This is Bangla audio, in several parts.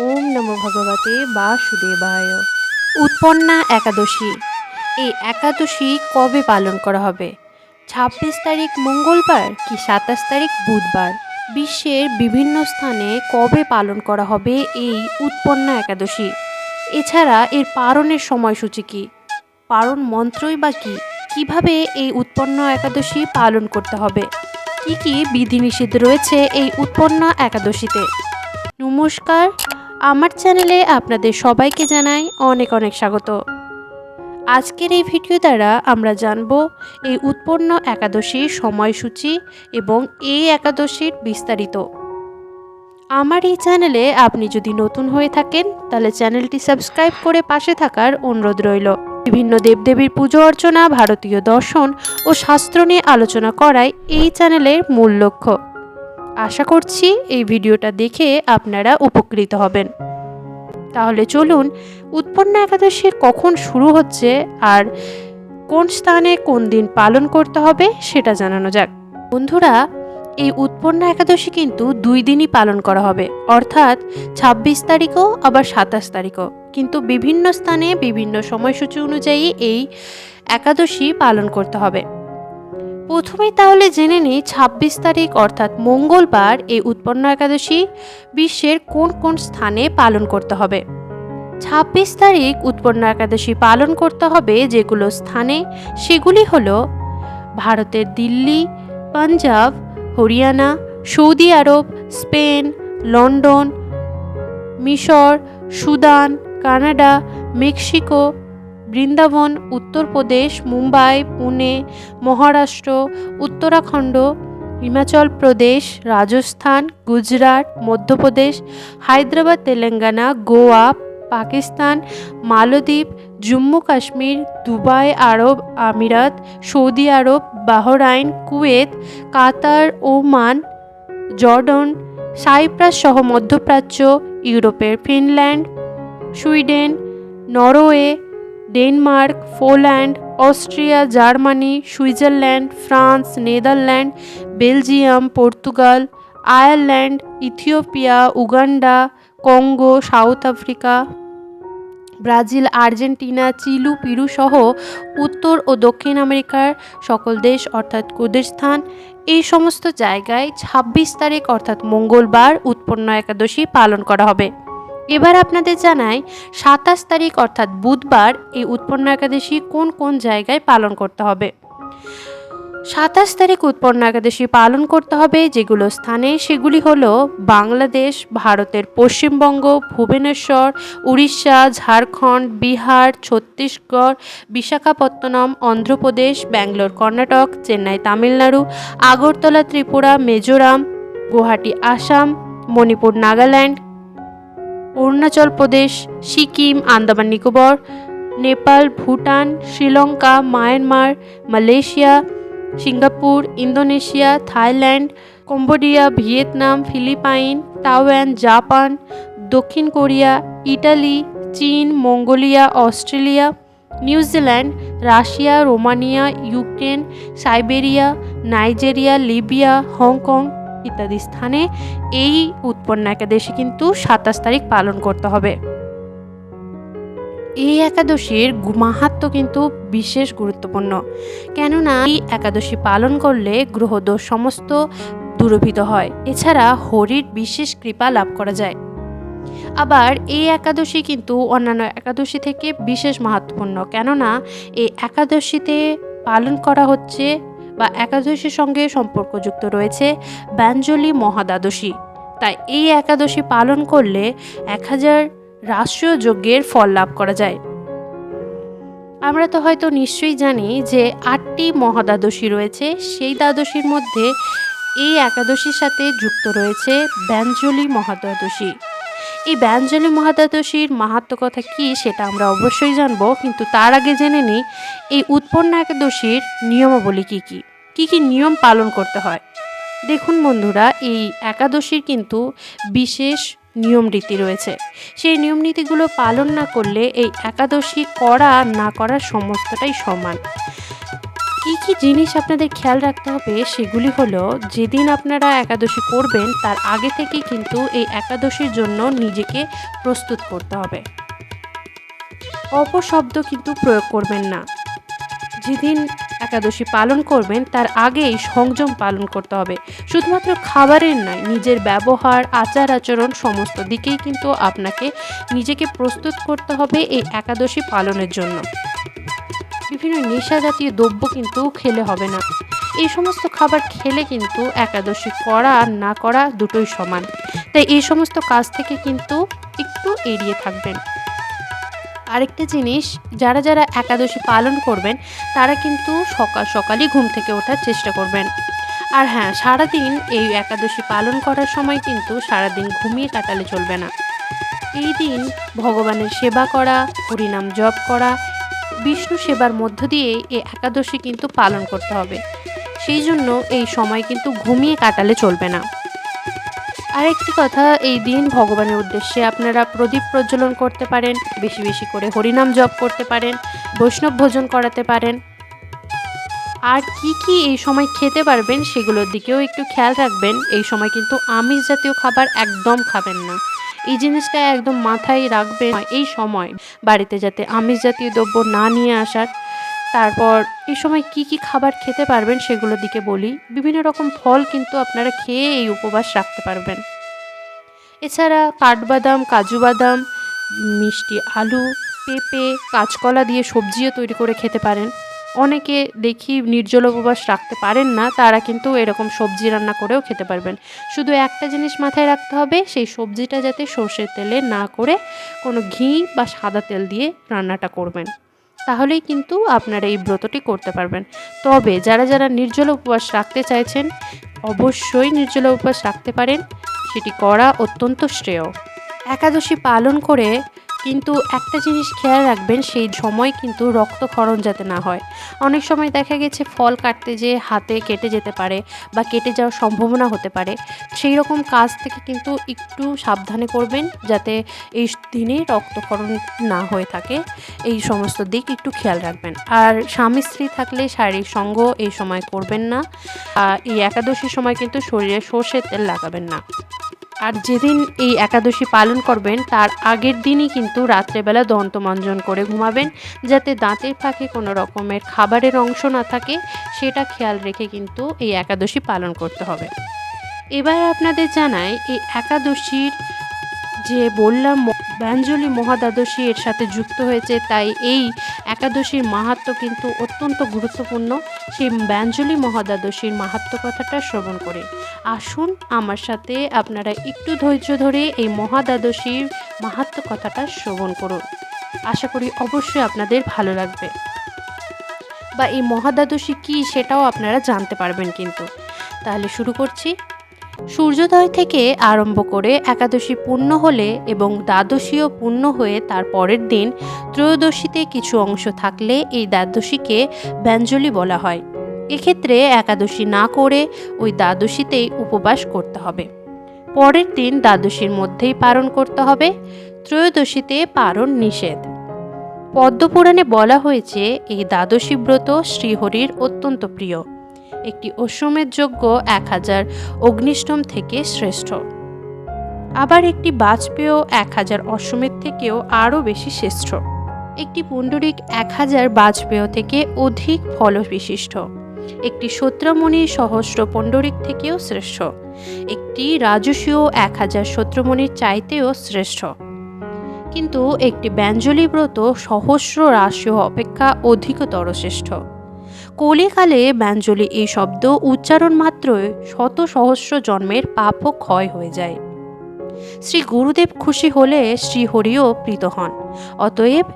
ওম নমো ভগবতে বাসুদেবায়। উৎপন্না একাদশী। এই একাদশী কবে পালন করা হবে? ছাব্বিশ তারিখ মঙ্গলবার কি সাতাশ তারিখ বুধবার? বিশ্বের বিভিন্ন স্থানে কবে পালন করা হবে এই উৎপন্না একাদশী? এছাড়া এর পারণের সময়সূচি কী? পারণ মন্ত্রই বা কী? কীভাবে এই উৎপন্ন একাদশী পালন করতে হবে? কি কি বিধিনিষেধ রয়েছে এই উৎপন্ন একাদশীতে? নমস্কার আমার চ্যানেলে আপনাদের সবাইকে জানাই অনেক অনেক স্বাগত। আজকের এই ভিডিও দ্বারা আমরা জানব এই উৎপন্ন একাদশীর সময়সূচি এবং এই একাদশীর বিস্তারিত। আমার এই চ্যানেলে আপনি যদি নতুন হয়ে থাকেন, তাহলে চ্যানেলটি সাবস্ক্রাইব করে পাশে থাকার অনুরোধ রইল। বিভিন্ন দেবদেবীর পুজো অর্চনা, ভারতীয় দর্শন ও শাস্ত্র নিয়ে আলোচনা করাই এই চ্যানেলের মূল লক্ষ্য। আশা করছি এই ভিডিওটা দেখে আপনারা উপকৃত হবেন। তাহলে চলুন, উৎপন্ন একাদশী কখন শুরু হচ্ছে আর কোন স্থানে কোন দিন পালন করতে হবে সেটা জানানো যাক। বন্ধুরা, এই উৎপন্ন একাদশী কিন্তু দুই দিনই পালন করা হবে। অর্থাৎ ছাব্বিশ তারিখও, আবার সাতাশ তারিখও। কিন্তু বিভিন্ন স্থানে বিভিন্ন সময়সূচি অনুযায়ী এই একাদশী পালন করতে হবে। প্রথমেই তাহলে জেনে নিই ছাব্বিশ তারিখ, অর্থাৎ মঙ্গলবার এই উৎপন্ন একাদশী বিশ্বের কোন কোন স্থানে পালন করতে হবে? ছাব্বিশ তারিখ, উৎপন্ন একাদশী পালন করতে হবে যেগুলো স্থানে, সেগুলি হল ভারতের Delhi, Punjab, Haryana, Saudi Arab, Spain, London, মিশর, Sudan, Canada, Mexico Vrindavan Uttar Pradesh Mumbai, Pune, Maharashtra, Uttarakhand, Himachal Pradesh, Rajasthan, Gujarat, Madhya Pradesh, Hyderabad, Telangana, Goa, Pakistan, মালদ্বীপ, Jammu Kashmir, Dubai, Arab Emirates, Saudi Arab, Bahrain, Kuwait, Qatar, Oman, Jordan, Cyprus সহ মধ্যপ্রাচ্য, ইউরোপের Finland, Sweden, Norway Denmark, Poland, Austria, Germany, Switzerland, France, Netherland, Belgium, Portugal, Ireland, Ethiopia, Uganda, Congo, South Africa, Brazil, Argentina, Chile, Peru সহ উত্তর ও দক্ষিণ আমেরিকার সকল দেশ অর্থাৎ কুদেরস্থান। এই সমস্ত জায়গায় ২৬ তারিখ অর্থাৎ মঙ্গলবার, উৎপন্ন একাদশী পালন করা হবে। এবার আপনাদের জানাই, সাতাশ তারিখ অর্থাৎ বুধবার এই উৎপন্ন একাদশী কোন কোন জায়গায় পালন করতে হবে? সাতাশ তারিখ উৎপন্ন একাদশী পালন করতে হবে, যেগুলো স্থানে, সেগুলি হল বাংলাদেশ, ভারতের Paschimbanga, Bhubaneswar, Orissa, Jharkhand, Bihar, Chhattisgarh, Visakhapatnam, Andhra Pradesh, Bangalore, Karnataka, Chennai, Tamil Nadu, Agartala, Tripura, Mizoram, Guwahati, Assam, Manipur, Nagaland Arunachal Pradesh, Sikkim, Andaman, Nicobar, Nepal, Bhutan, Sri Lanka, Myanmar, Malaysia, Singapore, Indonesia, Thailand, Cambodia, Vietnam, Philippine, Taiwan, Japan, দক্ষিণ কোরিয়া, ইটালি, চীন, Mongolia, Australia New Zealand Russia, Romania, Ukraine, Siberia, Nigeria, Libya, Hong Kong ইত্যাদি স্থানে এই উৎপন্ন একাদশী কিন্তু সাতাশ তারিখ পালন করতে হবে। এই একাদশীর মাহাত্ম কিন্তু বিশেষ গুরুত্বপূর্ণ। কেননা এই একাদশী পালন করলে গ্রহদোষ সমস্ত দূরভূত হয়। এছাড়া হরির বিশেষ কৃপা লাভ করা যায়। আবার এই একাদশী কিন্তু অন্যান্য একাদশী থেকে বিশেষ মাহাত্মপূর্ণ কেননা এই একাদশীতে পালন করা হচ্ছে বা একাদশীর সঙ্গে সম্পর্কযুক্ত রয়েছে ব্যঞ্জলি মহাদ্বাদশী। তাই এই একাদশী পালন করলে এক হাজার রাষ্ট্রীয় যজ্ঞের ফল লাভ করা যায়। আমরা তো হয়তো নিশ্চয়ই জানি যে আটটি মহাদ্বাদশী রয়েছে, সেই দ্বাদশীর মধ্যে এই একাদশীর সাথে যুক্ত রয়েছে ব্যঞ্জলি মহাদ্বাদশী। এই ব্যঞ্জলি মহাদ্বাদশীর মাহাত্ম কথা কী সেটা আমরা অবশ্যই জানব, কিন্তু তার আগে জেনে নিই, এই উৎপন্ন একাদশীর নিয়মাবলী কী কী? কী কী নিয়ম পালন করতে হয়? দেখুন বন্ধুরা, এই একাদশীর কিন্তু বিশেষ নিয়ম রীতি রয়েছে। সেই নিয়ম নীতিগুলো পালন না করলে এই একাদশী করা না করার সমস্তটাই সমান। কী কী জিনিস আপনাদের খেয়াল রাখতে হবে সেগুলি হলো, যেদিন আপনারা একাদশী করবেন, তার আগে থেকেই কিন্তু এই একাদশীর জন্য নিজেকে প্রস্তুত করতে হবে। অপশব্দ কিন্তু প্রয়োগ করবেন না। যেদিন একাদশী পালন করবেন, তার আগেই সংযম পালন করতে হবে। শুধুমাত্র খাবারের নয়, নিজের ব্যবহার, আচার আচরণ সমস্ত দিকেই কিন্তু আপনাকে নিজেকে প্রস্তুত করতে হবে এই একাদশী পালনের জন্য। বিভিন্ন নেশা জাতীয় দ্রব্য কিন্তু খেলে হবে না। এই সমস্ত খাবার খেলে কিন্তু একাদশী করা আর না করা দুটোই সমান। তাই এই সমস্ত কাজ থেকে কিন্তু একটু এড়িয়ে থাকবেন। আরেকটা জিনিস, যারা যারা একাদশী পালন করবেন, তারা কিন্তু সকাল সকালই ঘুম থেকে ওঠার চেষ্টা করবেন। আর হ্যাঁ সারাদিন এই একাদশী পালন করার সময় কিন্তু সারাদিন ঘুমিয়ে কাটালে চলবে না। এই দিন ভগবানের সেবা করা, হরিনাম জপ করা, বিষ্ণু সেবার মধ্য দিয়ে এই একাদশী কিন্তু পালন করতে হবে। সেই জন্য এই সময় কিন্তু ঘুমিয়ে কাটালে চলবে না। আরেকটি কথা, এই দিন ভগবানের উদ্দেশ্যে আপনারা প্রদীপ প্রজ্বলন করতে পারেন, বেশি বেশি করে হরিনাম জপ করতে পারেন, বৈষ্ণব ভোজন করাতে পারেন। আর কি কি এই সময় খেতে পারবেন সেগুলোর দিকেও একটু খেয়াল রাখবেন। এই সময় কিন্তু আমিষ জাতীয় খাবার একদম খাবেন না। এই জিনিসটা একদম মাথায় রাখবেন। এই সময় বাড়িতে যাতে আমিষ জাতীয় দ্রব্য না নিয়ে আসার তারপর এই সময় কি কি খাবার খেতে পারবেন সেগুলোর দিকে বলি। বিভিন্ন রকম ফল কিন্তু আপনারা খেয়ে এই উপবাস রাখতে পারবেন। এছাড়া কাঠবাদাম, কাজু বাদাম, মিষ্টি আলু, পেঁপে, কাঁচকলা দিয়ে সবজিও তৈরি করে খেতে পারেন। অনেকে দেখি নির্জল উপবাস রাখতে পারেন না, তারা কিন্তু এরকম সবজি রান্না করেও খেতে পারবেন। শুধু একটা জিনিস মাথায় রাখতে হবে, সেই সবজিটা যাতে সর্ষের তেলে না করে কোনো ঘি বা সাদা তেল দিয়ে রান্নাটা করবেন। তাহলেই কিন্তু আপনারা এই ব্রতটি করতে পারবেন। তবে যারা যারা নির্জলা উপবাস রাখতে চাইছেন, অবশ্যই নির্জলা উপবাস রাখতে পারেন। সেটি করা অত্যন্ত শ্রেয়। একাদশী পালন করে কিন্তু একটা জিনিস খেয়াল রাখবেন, সেই সময় কিন্তু রক্তক্ষরণ যাতে না হয়। অনেক সময় দেখা গেছে ফল কাটতে যেয়ে হাতে কেটে যেতে পারে বা কেটে যাওয়ার সম্ভাবনা হতে পারে। সেই রকম কাজ থেকে কিন্তু একটু সাবধানে করবেন যাতে এই দিনে রক্তক্ষরণ না হয়ে থাকে। এই সমস্ত দিক একটু খেয়াল রাখবেন। আর স্বামী স্ত্রী থাকলে শারীরিক সঙ্গ এই সময় করবেন না। এই একাদশীর সময় কিন্তু শরীরে সর্ষের তেল লাগাবেন না। আর যেদিন এই একাদশী পালন করবেন, তার আগের দিনই কিন্তু রাত্রেবেলা দন্তমঞ্জন করে ঘুমাবেন, যাতে দাঁতের ফাঁকে কোনো রকমের খাবারের অংশ না থাকে, সেটা খেয়াল রেখে কিন্তু এই একাদশী পালন করতে হবে। এবার আপনাদের জানাই, এই একাদশীর যে বললাম, ব্যঞ্জলি মহাদ্বাদশী এর সাথে যুক্ত হয়েছে, তাই এই একাদশীর মাহাত্ম্য কিন্তু অত্যন্ত গুরুত্বপূর্ণ। সেই ব্যঞ্জলি মহাদ্বাদশীর মাহাত্ম্য কথাটা শ্রবণ করে। আসুন আমার সাথে আপনারা একটু ধৈর্য ধরে এই মহাদ্বাদশীর মাহাত্ম্য কথাটা শ্রবণ করুন। আশা করি অবশ্যই আপনাদের ভালো লাগবে। বা এই মহাদ্বাদশী কী সেটাও আপনারা জানতে পারবেন কিন্তু। তাহলে শুরু করছি। সূর্যোদয় থেকে আরম্ভ করে একাদশী পূর্ণ হলে এবং দ্বাদশীও পূর্ণ হয়ে তার পরের দিন ত্রয়োদশীতে কিছু অংশ থাকলে এই দ্বাদশীকে ব্যঞ্জলি বলা হয়। এক্ষেত্রে একাদশী না করে ওই দ্বাদশীতেই উপবাস করতে হবে। পরের দিন দ্বাদশীর মধ্যেই পালন করতে হবে। ত্রয়োদশীতে পালন নিষেধ। পদ্মপুরাণে বলা হয়েছে, এই দ্বাদশী ব্রত শ্রীহরির অত্যন্ত প্রিয়। একটি অশ্বমেধ যজ্ঞ এক হাজার অগ্নিষ্টম থেকে শ্রেষ্ঠ। আবার একটি বাজপেয় এক হাজার অশ্বমেধ থেকেও আরও বেশি শ্রেষ্ঠ। একটি পুণ্ডরিক এক হাজার বাজপেয় থেকে অধিক ফল বিশিষ্ট একটি সত্রমণি সহস্র পণ্ডরিক থেকেও শ্রেষ্ঠ। একটি রাজসীয় এক হাজার সত্রমণির চাইতেও শ্রেষ্ঠ। কিন্তু একটি ব্যঞ্জলি ব্রত সহস্র রাশিয় অপেক্ষা অধিকতর শ্রেষ্ঠ। কলিকালে ব্যঞ্জলি এই শব্দ উচ্চারণ মাত্রই শত সহস্র জন্মের পাপও ক্ষয় হয়ে যায়। শ্রী গুরুদেব খুশি হলে শ্রীহরিও প্রীত হন। অতএব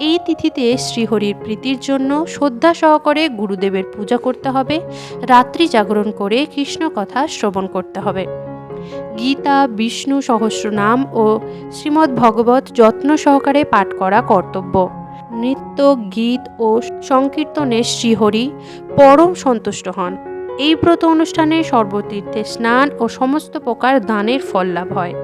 এই তিথিতে শ্রীহরির প্রীতির জন্য শ্রদ্ধা সহকারে গুরুদেবের পূজা করতে হবে, রাত্রি জাগরণ করে কৃষ্ণ কথা শ্রবণ করতে হবে। গীতা, বিষ্ণু সহস্রনাম ও শ্রীমদ্ ভগবত যত্ন সহকারে পাঠ করা কর্তব্য। নৃত্য, গীত ও সংকীর্তনে শ্রীহরি পরম সন্তুষ্ট হন। এই ব্রত অনুষ্ঠানে সর্বতীর্থে স্নান ও সমস্ত প্রকার দানের ফল লাভ হয়।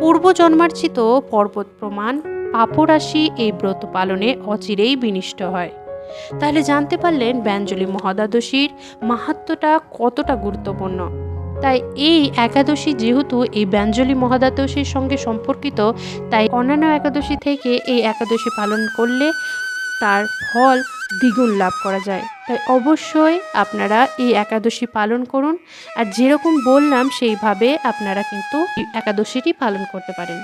পূর্বজন্মার্জিত পর্বত প্রমাণ, পাপরাশি এই ব্রত পালনে অচিরেই বিনিষ্ট হয়। তাহলে জানতে পারলেন ব্যঞ্জলি মহাদ্বাদশীর মাহাত্ম্যটা কতটা গুরুত্বপূর্ণ। তাই এই একাদশী যেহেতু এই ব্যঞ্জলি মহাদ্বাদশীর সঙ্গে সম্পর্কিত, তাই অন্যান্য একাদশী থেকে এই একাদশী পালন করলে তার ফল দ্বিগুণ লাভ করা যায়। তাই অবশ্যই আপনারা এই একাদশী পালন করুন। আর যেরকম বললাম, সেইভাবে আপনারা কিন্তু একাদশীটি পালন করতে পারেন।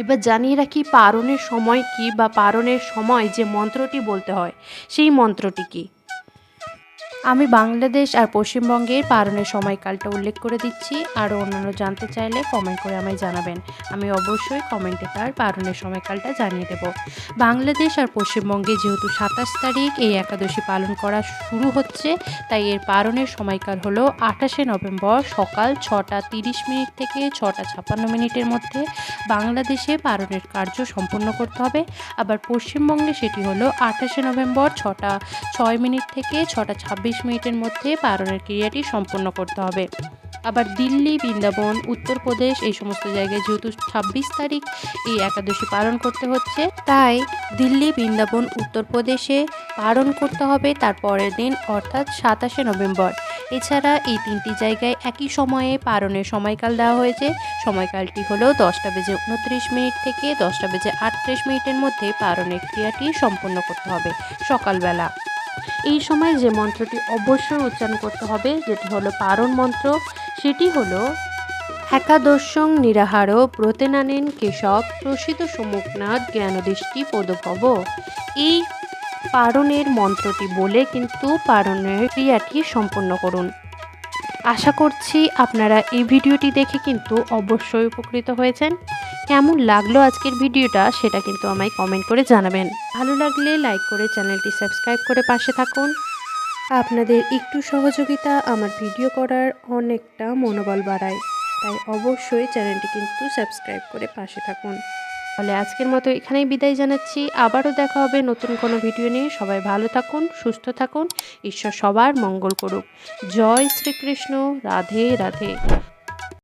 এবার জানিয়ে রাখি, পারণের সময় কি বা পারণের সময় যে মন্ত্রটি বলতে হয়, সেই মন্ত্রটি কি? আমি বাংলাদেশ আর পশ্চিমবঙ্গের পারণের সময়কালটা উল্লেখ করে দিচ্ছি। আরও অন্যান্য জানতে চাইলে কমেন্ট করে আমায় জানাবেন। আমি অবশ্যই কমেন্টে তার পারণের সময়কালটা জানিয়ে দেব। বাংলাদেশ আর পশ্চিমবঙ্গে যেহেতু সাতাশ তারিখ, এই একাদশী পালন করা শুরু হচ্ছে, তাই এর পারণের সময়কাল হলো আঠাশে নভেম্বর সকাল ছটা তিরিশ মিনিট থেকে ছটা ছাপ্পান্ন মিনিটের মধ্যে। বাংলাদেশে পারণের কার্য সম্পন্ন করতে হবে। আবার পশ্চিমবঙ্গে সেটি হলো আঠাশে নভেম্বর ছটা ছয় মিনিট থেকে ছটা ছাব্বিশ মিনিটের মধ্যে পারণের ক্রিয়াটি সম্পন্ন করতে হবে। আবার দিল্লি, বৃন্দাবন, উত্তরপ্রদেশ এই সমস্ত জায়গায় যেহেতু ছাব্বিশ তারিখ এই একাদশী পালন করতে হচ্ছে, তাই দিল্লি, বৃন্দাবন, উত্তরপ্রদেশে পালন করতে হবে তার পরের দিন, অর্থাৎ সাতাশে নভেম্বর। এছাড়া এই তিনটি জায়গায় একই সময়ে পালনের সময়কাল দেওয়া হয়েছে। সময়কালটি হলো দশটা বেজে উনত্রিশ মিনিট থেকে দশটা বেজে আটত্রিশ মিনিটের মধ্যে পালনের ক্রিয়াটি সম্পন্ন করতে হবে সকালবেলা। এই সময় যে মন্ত্রটি অবশ্যই উচ্চারণ করতে হবে, যেটি হলো পারণ মন্ত্র, সেটি হলো, একাদশং নিরাহার ব্রতেনানেন কেশব প্রসিদ্ধ সমুখনাথ জ্ঞানদৃষ্টি পদভব। এই পারণের মন্ত্রটি বলে কিন্তু পারণের ক্রিয়াটি সম্পন্ন করুন। আশা করছি আপনারা এই ভিডিওটি দেখে কিন্তু অবশ্যই উপকৃত হয়েছেন। কেমন লাগল আজকের ভিডিওটা সেটা কিন্তু আমায় কমেন্ট করে জানাবেন। ভালো লাগলে লাইক করে চ্যানেলটি সাবস্ক্রাইব করে পাশে থাকুন। আপনাদের একটু সহযোগিতা আমার ভিডিও করার অনেকটা মনোবল বাড়ায়। তাই অবশ্যই চ্যানেলটি কিন্তু সাবস্ক্রাইব করে পাশে থাকুন। তাহলে আজকের মতো এখানেই বিদায় জানাচ্ছি। আবারও দেখা হবে নতুন কোনো ভিডিও নিয়ে। সবাই ভালো থাকুন, সুস্থ থাকুন। ঈশ্বর সবার মঙ্গল করুক। জয় শ্রীকৃষ্ণ। রাধে রাধে।